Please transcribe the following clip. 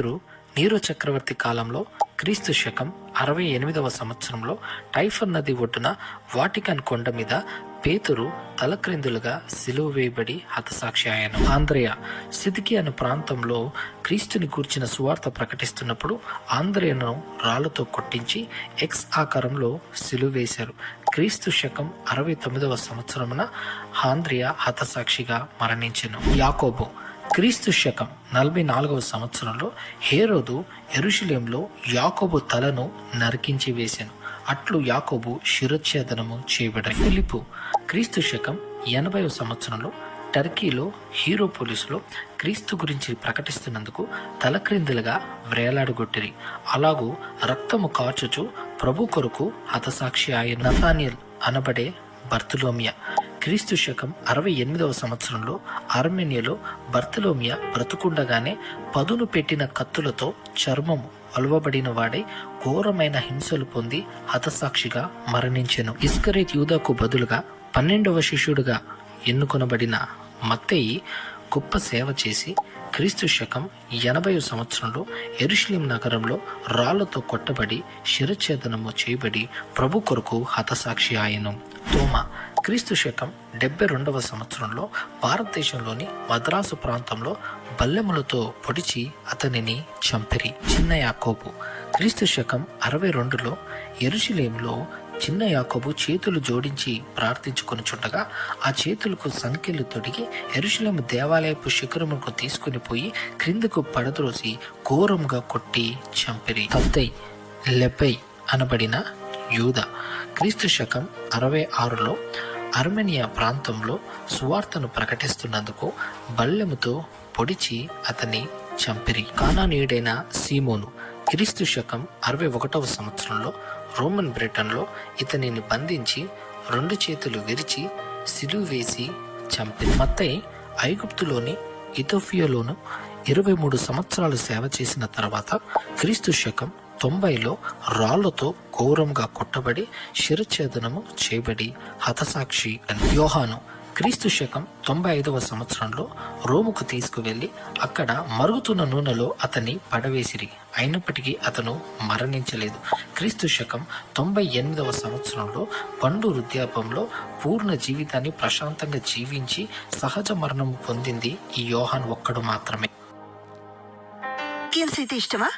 పేతురు నీరు చక్రవర్తి కాలంలో క్రీస్తు శకం అరవై ఎనిమిదవ సంవత్సరంలో టైఫర్ నది ఒడ్డున వాటికన్ కొండ మీద పేతురు తలక్రిందులుగా సిలువ వేయబడి హతసాక్షి అయ్యాను ఆంధ్రయ సిదికి అనే ప్రాంతంలో క్రీస్తుని కూర్చిన సువార్త ప్రకటిస్తున్నప్పుడు ఆంధ్రయను రాళ్ళతో కొట్టించి ఎక్స్ ఆకారంలో సిలువ వేశారు. క్రీస్తు శకం అరవై తొమ్మిదవ సంవత్సరమున ఆంధ్రియ హతసాక్షిగా మరణించను. యాకోబు క్రీస్తు శకం నలభై నాలుగవ సంవత్సరంలో హేరోదు ఎరుషులేంలో యాకోబు తలను నరికించి వేశాను. అట్లు యాకోబు శిరచ్ఛేదనము చేయబడి ఫిలిపు క్రీస్తు శకం ఎనభై సంవత్సరంలో టర్కీలో హీరో పోలీసులో క్రీస్తు గురించి ప్రకటిస్తున్నందుకు తలక్రిందులుగా వ్రేలాడగొట్టిరి. అలాగూ రక్తము కార్చుచు ప్రభు కొరకు హతసాక్షి ఆయన నతానియల్ అనబడే బర్తులోమియా క్రీస్తు శకం అరవై ఎనిమిదవ సంవత్సరంలో ఆర్మేనియాలో బర్తలోమియా బ్రతుకుండగానే పదును పెట్టిన కత్తులతో చర్మం అలువబడిన వాడై ఘోరమైన హింసలు పొంది హతసాక్షిగా మరణించెను. ఇస్కరేత్ యూదాకు బదులుగా పన్నెండవ శిష్యుడిగా ఎన్నుకొనబడిన మత్తయి గొప్ప సేవ చేసి క్రీస్తు శకం ఎనభై సంవత్సరంలో ఎరుషలేం నగరంలో రాళ్ళతో కొట్టబడి శిరఛేదనము చేయబడి ప్రభు కొరకు హతసాక్షి ఆయను. తోమ క్రీస్తు శకం డెబ్బై రెండవ సంవత్సరంలో భారతదేశంలోని మద్రాసు ప్రాంతంలో బల్లెములతో పొడిచి అతనిని చంపిరి. చిన్న యాకోబు క్రీస్తు శకం అరవై రెండులో ఎరుషులేంలో చిన్న యాకోబు చేతులు జోడించి ప్రార్థించుకొనుచుండగా ఆ చేతులకు సంఖ్యలు తొడిగి ఎరుషలేము దేవాలయపు శిఖరముకు తీసుకుని పోయి క్రిందకు పడద్రోసి ఘోరంగా కొట్టి చంపిరి. తత్తై లెపై అనబడిన యూద క్రీస్తు శకం అరవై ఆరులో అర్మేనియా ప్రాంతంలో సువార్తను ప్రకటిస్తున్నందుకు బల్లెముతో పొడిచి అతన్ని చంపిరి. కానానీయుడైన సీమోను క్రీస్తు శకం అరవై ఒకటవ సంవత్సరంలో రోమన్ బ్రిటన్లో ఇతనిని బంధించి రెండు చేతులు విరిచి సిలువ వేసి చంపి మత్తయి ఐగుప్తులోని ఇథోపియాలోను ఇరవై మూడు సంవత్సరాలు సేవ చేసిన తర్వాత క్రీస్తు శకం తొంభైలో రాళ్ళతో ఘోరంగా కొట్టబడి శిరఛేదనము చేయబడి హతసాక్షి అని యోహాను క్రీస్తు శకం తొంభై ఐదవ సంవత్సరంలో రోముకు తీసుకువెళ్ళి అక్కడ మరుగుతున్న నూనెలో అతన్ని పడవేసిరి. అయినప్పటికీ అతను మరణించలేదు. క్రీస్తు శకం తొంభై ఎనిమిదవ సంవత్సరంలో పండు వృద్ధాపంలో పూర్ణ జీవితాన్ని ప్రశాంతంగా జీవించి సహజ మరణం పొందింది ఈ యోహాన్ ఒక్కడు మాత్రమే. ఇష్టమా?